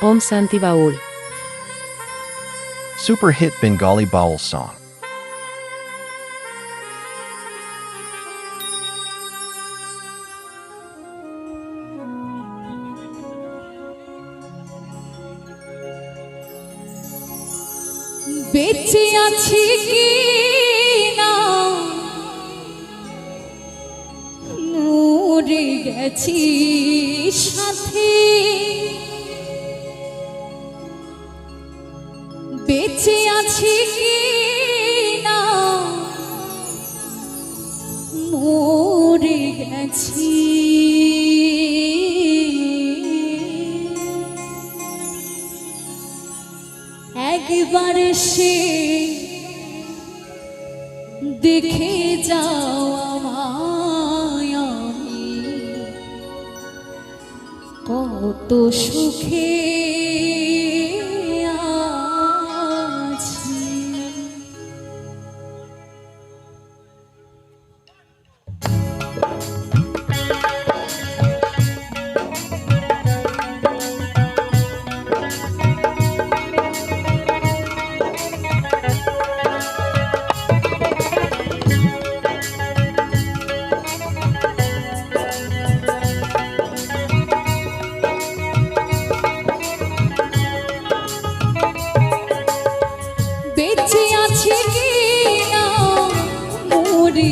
Om Santi Baul. Super hit Bengali Baul song. বেঁচে আছি কি না মরে গেছি সাথে বেঁচে আছি কি না? মরে গেছি। একবার সে দেখে যাও আমায় কত সুখে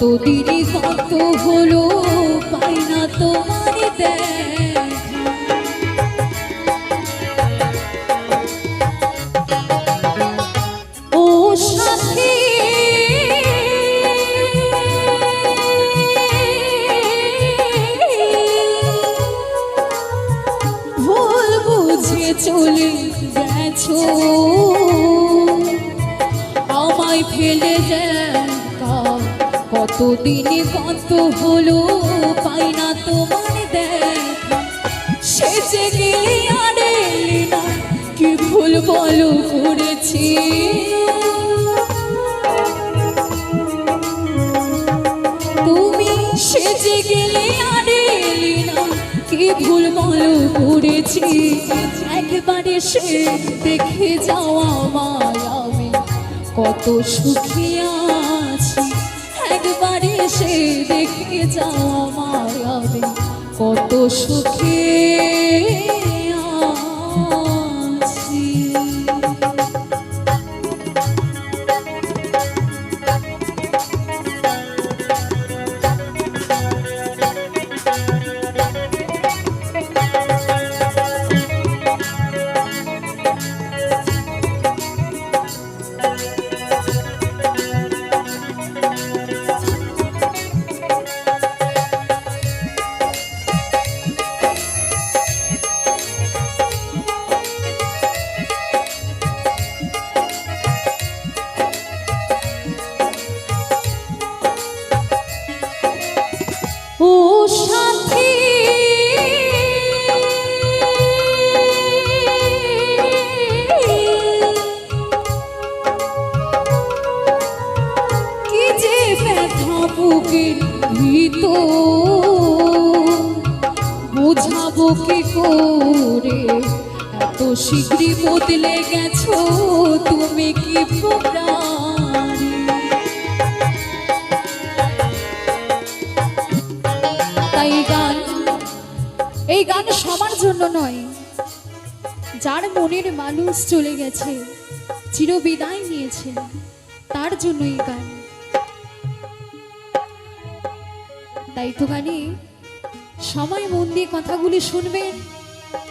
কতদিনই কত হলো পাই না তোমার চলে গেছো। আমায় ফেলে দেখা কতদিনে কত হলো পাই না তোমার দেখা। সেজে গেলে আর কি ভুল বলো করেছি? তুমি সেজে গেলে আর না, কি ভুল বলো করেছি? একবারে সে দেখে যাওয়া আমি, কত সুখী আছি একবারে সে দেখে যাওয়া মায়াবে কত সুখে শীঘ্রই বদলে গেছো, তুমি কি তাই গান, এই গান সবার জন্য নয়, যার মনের মানুষ চলে গেছে, চিরবিদায় নিয়েছে, তার জন্য এই গান। তাই তো গানে সময় মন দিয়ে কথাগুলি শুনবেন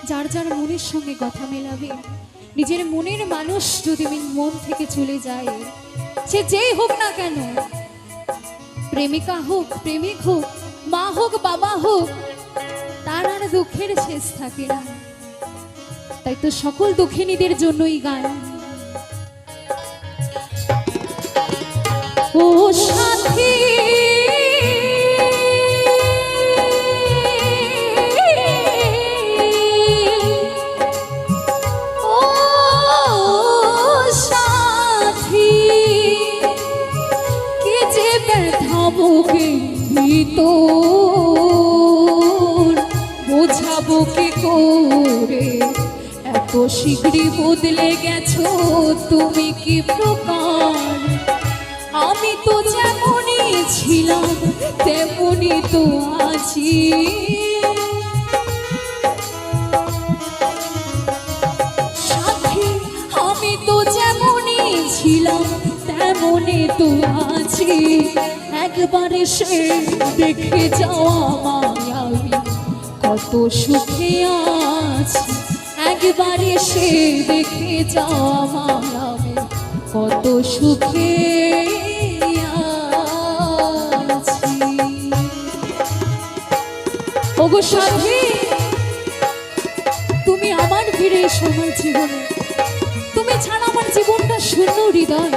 যার যার মনের সঙ্গে কথা মেলাবে, নিজের মনের মানুষ যদি মন থেকে চলে যায়, সে যেই হোক না কেন, প্রেমিকা হোক, প্রেমিক হোক, মা হোক, বাবা হোক, তার আর দুঃখের শেষ থাকে না। তাই তো সকল দুঃখিনীদের জন্যই গান। ভিতর বোঝাবো কি করে? এত শীঘ্রই বদলে গেছো, তুমি কি প্রকার? আমি তো যেমনই ছিলাম, তেমনই তো আছি। আমি তো যেমনই ছিলাম, তেমনই তো আছি। একবারে সে দেখে যাওয়া মায়াবী কত সুখে আছি একবারে সে দেখে যাওয়া মায়াবী কত সুখে তুমি আমার ফিরে আমার জীবনে। তুমি ছাড়া আমার জীবনটা শূন্য হৃদয়।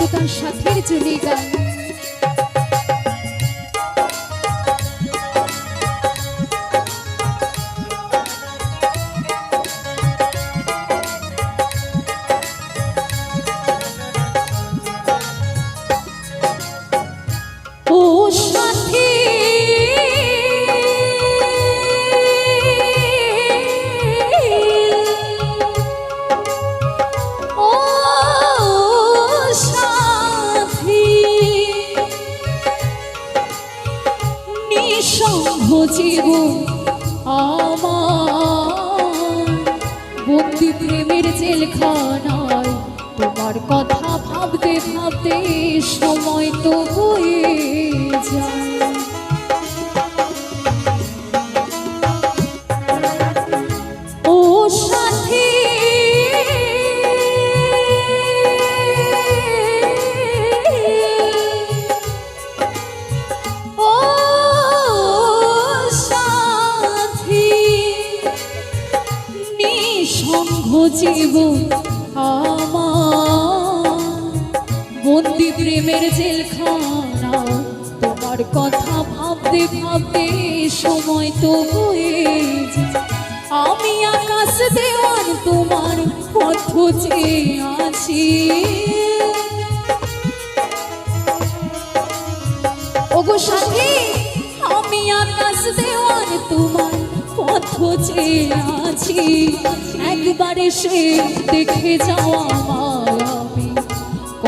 তাই তো তার সাথের চলে গান জেলখানায় তোমার কথা ভাবতে ভাবতে সময় তো হয়ে যায়। বন্দি প্রেমের জেলখানা। তোমার কথা ভাবতে ভাবতে সময় তো। আমি আকাশ দেওয়ার তোমার পথ চেয়ে আছি। ওগো সাথী, আমি আকাশ দেওয়ার তোমার পথ চেয়ে আছি। একবারে সে দেখে যাওয়া আমার আমি